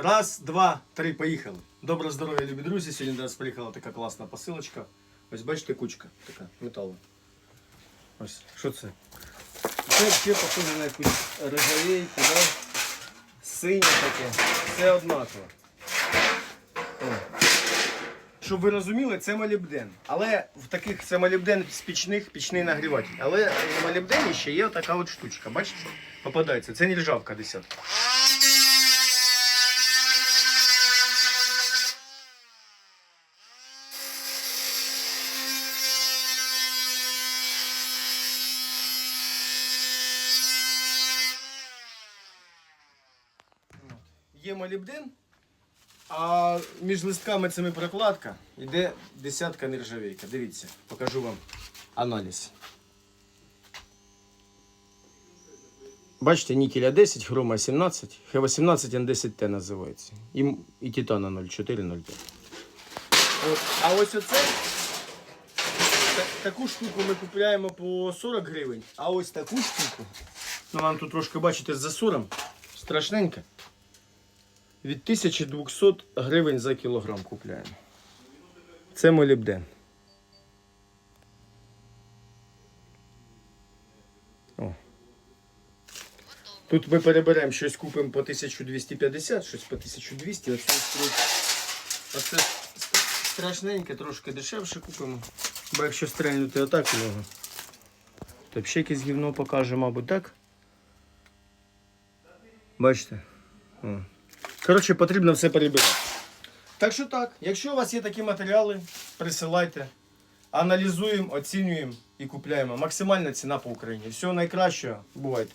Раз, два, три, поїхали. Доброго здоров'я, любі друзі. Сьогодні до нас приїхала така класна посилочка. Ось бачите, кучка така металу. Ось, що це? Це ще похоже на якусь рожавейку, да? Синє таке. Все однаково. Щоб ви розуміли, це молібден. Але в таких це молібден з пічних, пічний нагріватель. Але в молібдені ще є така от штучка. Бачите? Попадається. Це нержавка десятка. Є молібден, а між листками цими прокладка йде десятка нержавейка. Дивіться, покажу вам аналіз. Бачите, нікеля 10, хрома 17, Х18 Н10Т називається. І, і титана 0,4-0,5. А ось оце та- таку штуку ми купуємо по 40 гривень, а ось таку штуку, ну вам тут трошки бачите з засором, страшненька. Від 1200 гривень за кілограм купляємо. Це молібден. О. Тут ми переберемо щось купимо по 1250, щось по 1200, оце, оце страшненьке, трошки дешевше купимо. Бо якщо стрельнути отак у нього, то ще якесь гівно покаже, мабуть, так? Бачите? О. Коротше, потрібно все перебирати. Так що так, якщо у вас є такі матеріали, присилайте, аналізуємо, оцінюємо і купляємо. Максимальна ціна по Україні. Всього найкращого, бувайте.